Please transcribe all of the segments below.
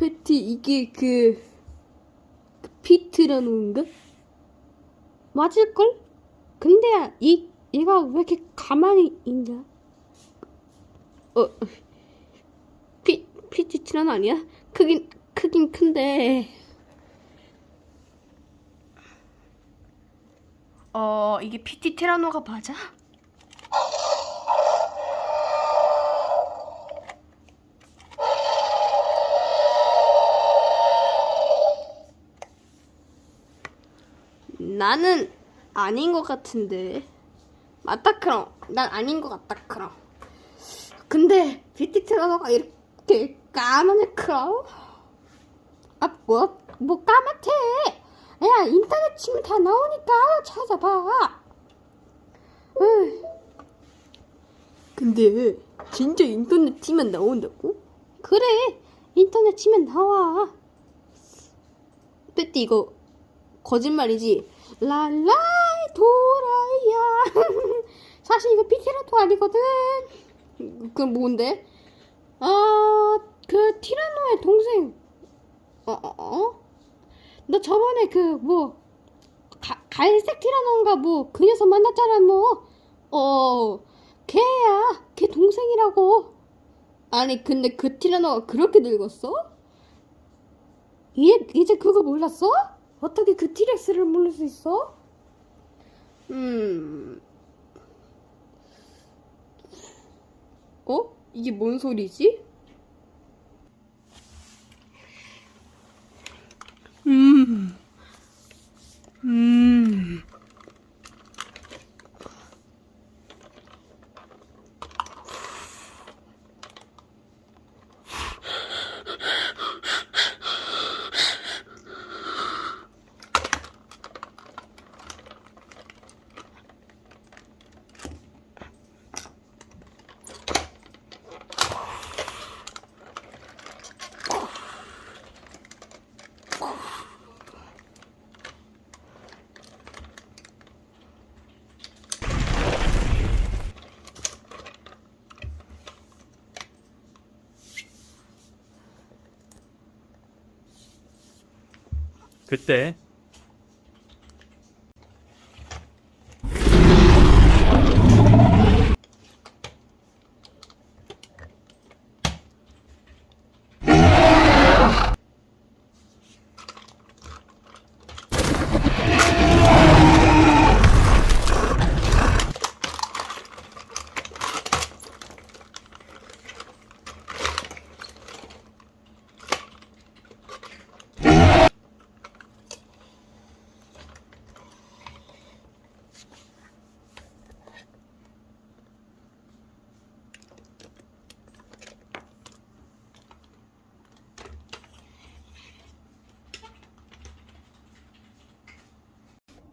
패티 이게 그, 그 피트라노인가? 맞을걸? 근데 이 얘가 왜 이렇게 가만히 있냐? 어 피 피티트라노 아니야? 크긴 크긴 큰데 어 이게 피티트라노가 맞아? 나는 아닌 것 같은데. 맞다 크롱. 난 아닌 것 같다 크롱. 근데 비티트라노가 이렇게 까만해 크롱? 아 뭐? 뭐 까맣대? 야 인터넷 치면 다 나오니까 찾아봐. 으. 근데 진짜 인터넷 치면 나온다고? 그래 인터넷 치면 나와. 빼띠 이거 거짓말이지. 랄라이 도라이야. 사실 이거 피티라토 아니거든. 그건 뭔데? 아, 그 티라노의 동생. 어, 어, 어? 너 저번에 그 뭐 갈색 티라노인가 뭐 그 녀석 만났잖아 뭐. 어, 걔야. 걔 동생이라고. 아니 근데 그 티라노가 그렇게 늙었어? 이제, 이제 그거 몰랐어? 어떻게 그 티렉스를 모를 수 있어? 음. 어? 이게 뭔 소리지? 음. 음. 그때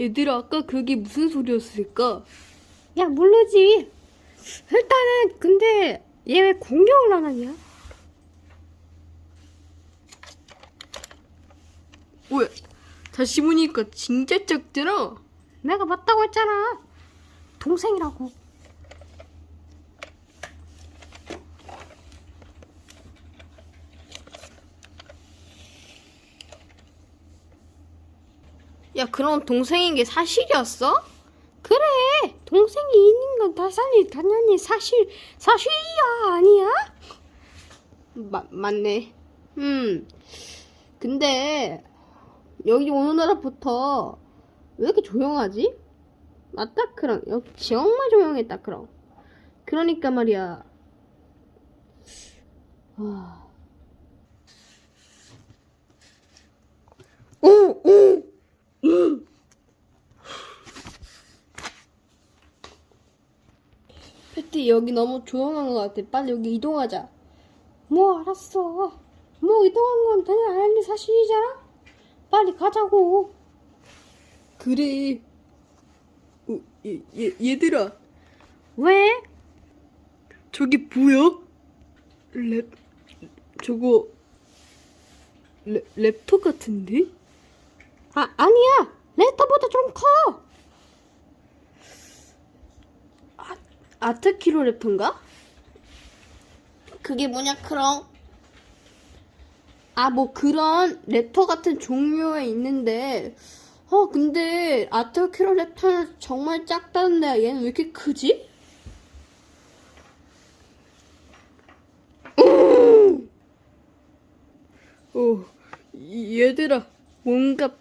얘들아 아까 그게 무슨 소리였을까? 야 모르지 일단은 근데 얘 왜 공격을 안 하냐? 왜? 다시 보니까 진짜 작더라 내가 맞다고 했잖아 동생이라고 야, 그럼 동생인 게 사실이었어? 그래, 동생이 있는 건 당연히, 당연히 사실, 사실이야, 아니야? 마, 맞네. 음. 근데, 여기 오는 날부터 왜 이렇게 조용하지? 맞다, 크랑. 여기 정말 조용했다, 크랑. 그러니까 말이야. 아. 오, 오! 패티 여기 너무 조용한 것 같아. 빨리 여기 이동하자. 뭐 알았어. 뭐 이동한 건 당연히 알는 사실이잖아. 빨리 가자고. 그래. 어, 얘, 얘, 얘들아. 왜? 저기 보여? 랩 저거 랩, 랩터 같은데? 아, 아니야. 레터보다 좀 커. 아, 아트키로 래퍼인가? 그게 뭐냐, 크롱? 아, 뭐 그런 랩터 같은 종류에 있는데, 어, 근데 아토키로 랩터는 정말 작다는데 얘는 왜 이렇게 크지? 어, 얘들아, 뭔가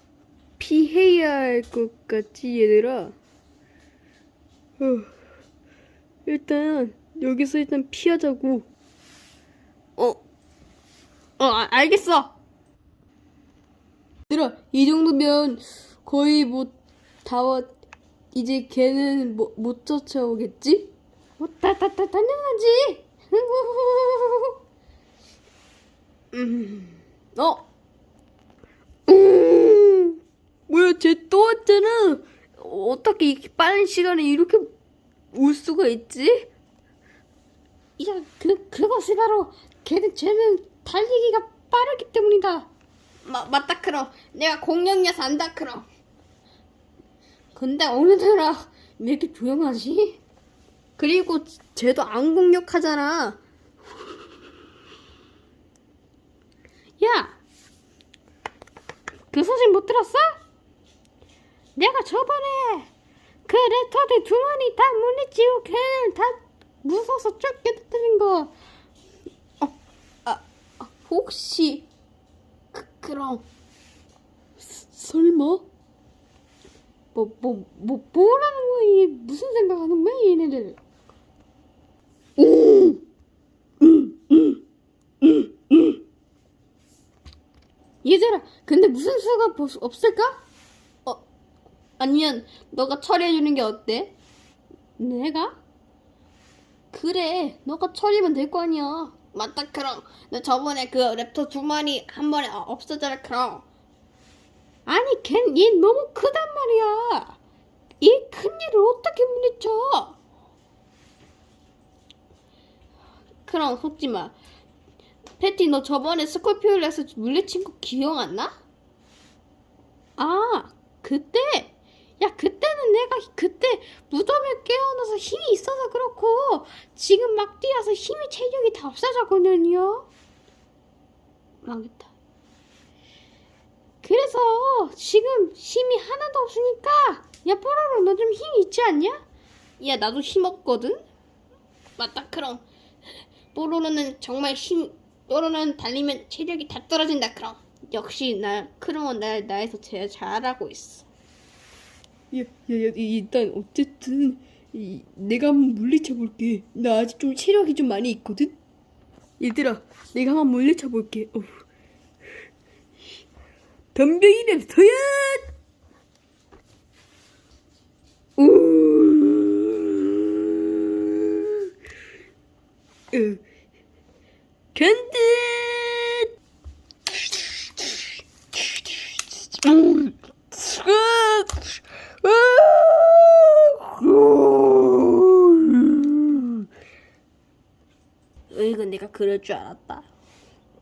피해야 할 것 같지, 얘들아? 어, 일단, 여기서 일단 피하자고. 어, 어, 아, 알겠어. 얘들아, 이 정도면 거의 뭐, 다 왔, 이제 걔는 뭐, 못 쫓아오겠지? 어, 다, 다, 다, 당연하지. 음, 어? 음, 뭐야, 쟤 또 왔잖아. 어떻게 이렇게 빠른 시간에 이렇게 올 수가 있지? 야, 그, 그것이 바로 걔는 쟤는 달리기가 빠르기 때문이다. 마, 맞다, 크롱. 내가 공룡이어서 안다, 크롱. 근데 오늘따라 왜 이렇게 조용하지? 그리고 쟤도 안 공격하잖아. 야! 그 소식 못 들었어? 내가 저번에 그 레터들 두 마리 다 물리치고 걔는 다 무서워서 쫓겨다니는 거. 어, 아, 아, 혹시 그, 그럼 스- 설마? 뭐, 뭐, 뭐, 뭐 라는 거야? 얘 무슨 생각하는 거야, 얘네들? 얘들아, 근데 무슨 수가 보- 없을까? 어, 아니면 너가 처리해주는 게 어때? 내가? 그래, 너가 처리면 될 거 아니야. 맞다, 크롱. 나 저번에 그 랩터 두 마리 한 번에 어- 없어져라, 크롱. 아니, 걘, 얘 너무 크단 말이야. 이큰 일을 어떻게 물리쳐? 크롱, 속지 마. 패티, 너 저번에 스콜피올에서 물리친 거 기억 안 나? 아, 그때? 야, 그때는 내가 그때 무덤에 깨어나서 힘이 있어서 그렇고, 지금 막 뛰어서 힘이 체력이 다 없어졌거든요. 망했다. 그래서 지금 힘이 하나도 없으니까, 야, 뽀로로 너 좀 힘 있지 않냐? 야, 나도 힘 없거든? 맞다, 그럼. 뽀로로는 정말 힘, 뽀로로는 달리면 체력이 다 떨어진다, 그럼. 역시 나, 크롱은 나, 나에서 제일 잘하고 있어. 야, 야, 야, 이- 일단 어쨌든 이, 내가 한번 물리쳐 볼게. 나 아직 좀 체력이 좀 많이 있거든. 얘들아, 내가 한번 물리쳐 볼게. 서야. 우. 으. 견디. 이구 내가 그럴 줄 알았다.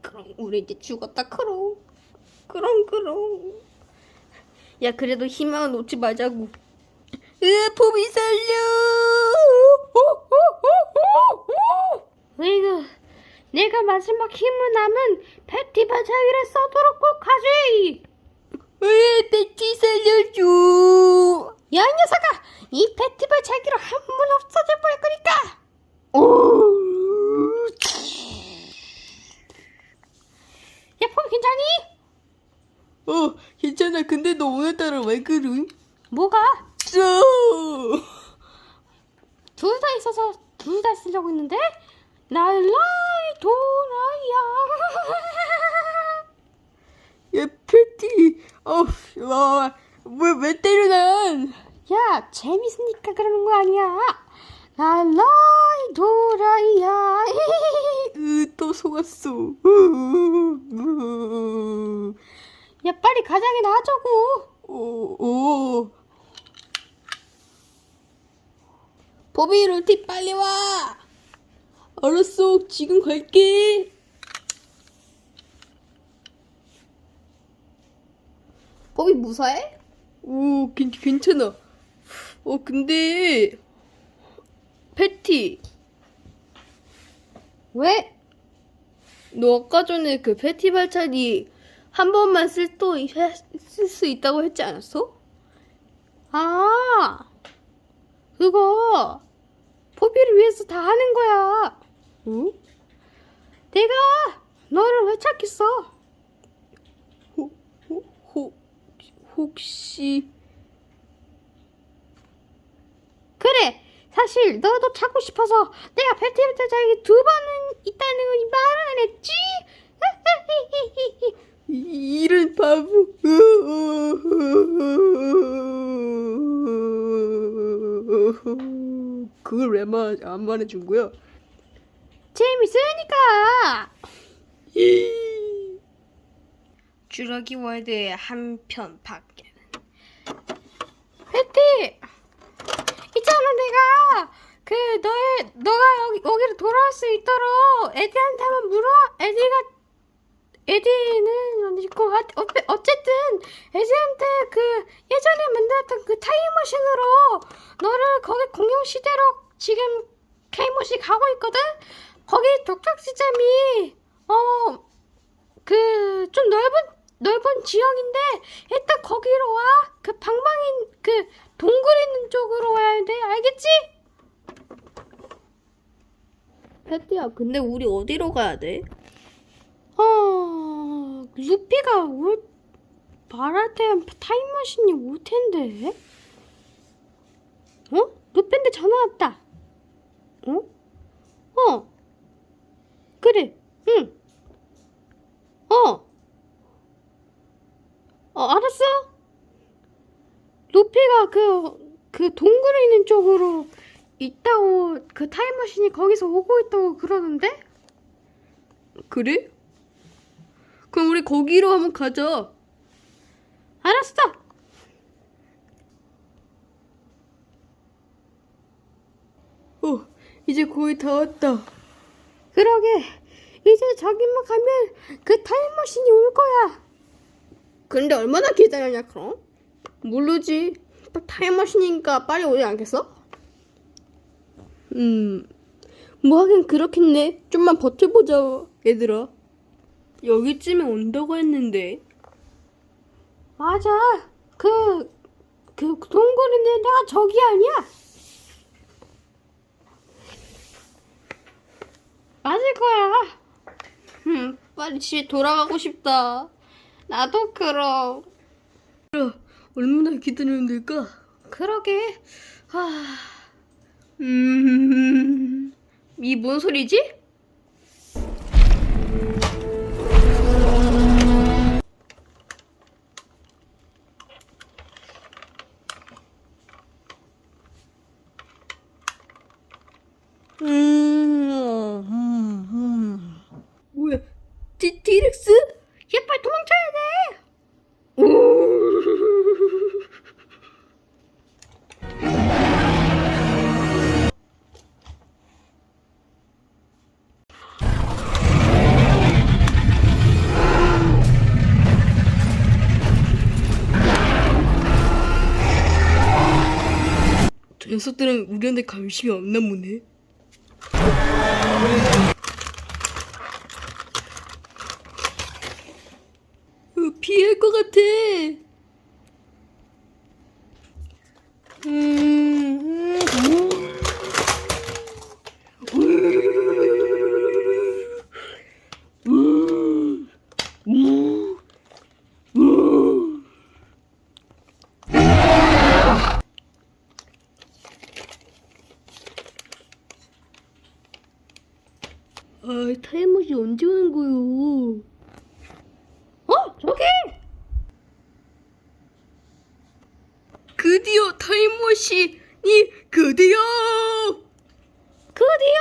그럼 우리 이제 죽었다 크롱. 크롱 크롱. 야 그래도 희망은 놓지 말자고. 으 포비 살려. 으이구 내가 마지막 힘을 남은 패티 발차기를 써도록 꼭 하지. 왜 배치 살려줘? 야, 이 녀석아! 이 패티벌 자기로 한 번 없어져 버릴 거니까! 야, 폼 괜찮니? 어, 괜찮아. 근데 너 오늘따라 왜 그럼? 뭐가? 쏘! 둘다 있어서 둘 다 쓰려고 했는데? 날라이 도라이야. 야, 패티. 어, 와, 왜, 왜 때려, 난? 야, 재밌으니까 그러는 거 아니야. 날라이 도라이야. 으, 또 속았어. 야, 빨리 가장이나 하자고. 오, 오. 보비 룰티 빨리 와. 알았어. 지금 갈게. 보비 무사해? 오, 괜, 괜찮아. 어, 근데, 패티, 왜? 너 아까 전에 그 패티 발차기 한 번만 쓸 또 쓸 수 있다고 했지 않았어? 아, 그거 포비를 위해서 다 하는 거야. 어? 내가 너를 왜 찾겠어? 호, 호, 호, 혹시 그래, 사실 너도 찾고 싶어서 내가 배틀배틀장이 두 번은 있다는 거 말은 안 했지? 이- 이런 바보. 그걸 왜안 말해준 거야? 재밌으니까. 주라기 월드의 한편 밖에는 배티, 있잖아 내가 그 너의 너가 여기 여기로 돌아올 수 있도록 에디한테 한번 물어. 에디가 에디는 어, 어쨌든 에디한테 그 예전에 만들었던 그 타임머신으로 너를 거기 공룡 시대로 지금 타임머신 가고 있거든. 거기 독특 시점이 어 그 좀 넓은 넓은 지역인데 일단 거기로 와. 그 방방인 그 동굴 있는 쪽으로 와야 돼. 알겠지? 패티야 근데 우리 어디로 가야 돼? 어 루피가 올 말할 때 타임머신이 올 텐데. 어? 루피한테 전화 왔다. 어? 어. 그래. 응. 어. 어, 알았어. 루피가 그, 그 동굴에 있는 쪽으로 있다고, 그 타임머신이 거기서 오고 있다고 그러는데? 그래? 그럼 우리 거기로 한번 가자. 알았어. 어, 이제 거의 다 왔다. 그러게. 이제 저기만 가면 그 타임머신이 올 거야. 근데 얼마나 기다려냐 그럼? 모르지. 또 타임머신이니까 빨리 오지 않겠어? 음, 뭐 하긴 그렇겠네. 좀만 버텨보자, 얘들아. 여기쯤에 온다고 했는데. 맞아. 그, 그 동굴인데 내가 저기 아니야. 맞을 거야. 음, 빨리 집에 돌아가고 싶다. 나도 그럼. 얼마나 기다리면 될까? 그러게. 아, 음, 이 뭔 소리지? 음, 뭐야? 티, 티렉스? 얘 빨리 도망쳐야 돼. 저 녀석들은 우리한테 관심이 없나 보네. 어, 피할 것 같아. 음, 아, 타임머신 언제 오는 거요? 어, 저기. 드디어 타임머신이 드디어 드디어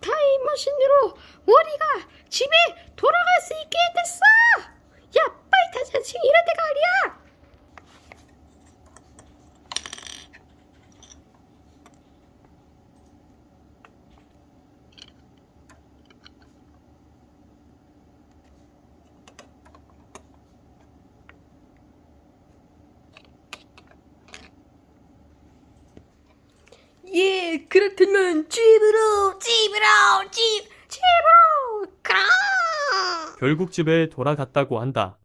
타임머신으로 우리가 집에 돌아갈 수 있게 됐어. 야, 빨리 타자. 지금 이럴 때가 아니야. 예 그렇다면 집으로 집으로 집 집으로 그럼 결국 집에 돌아갔다고 한다.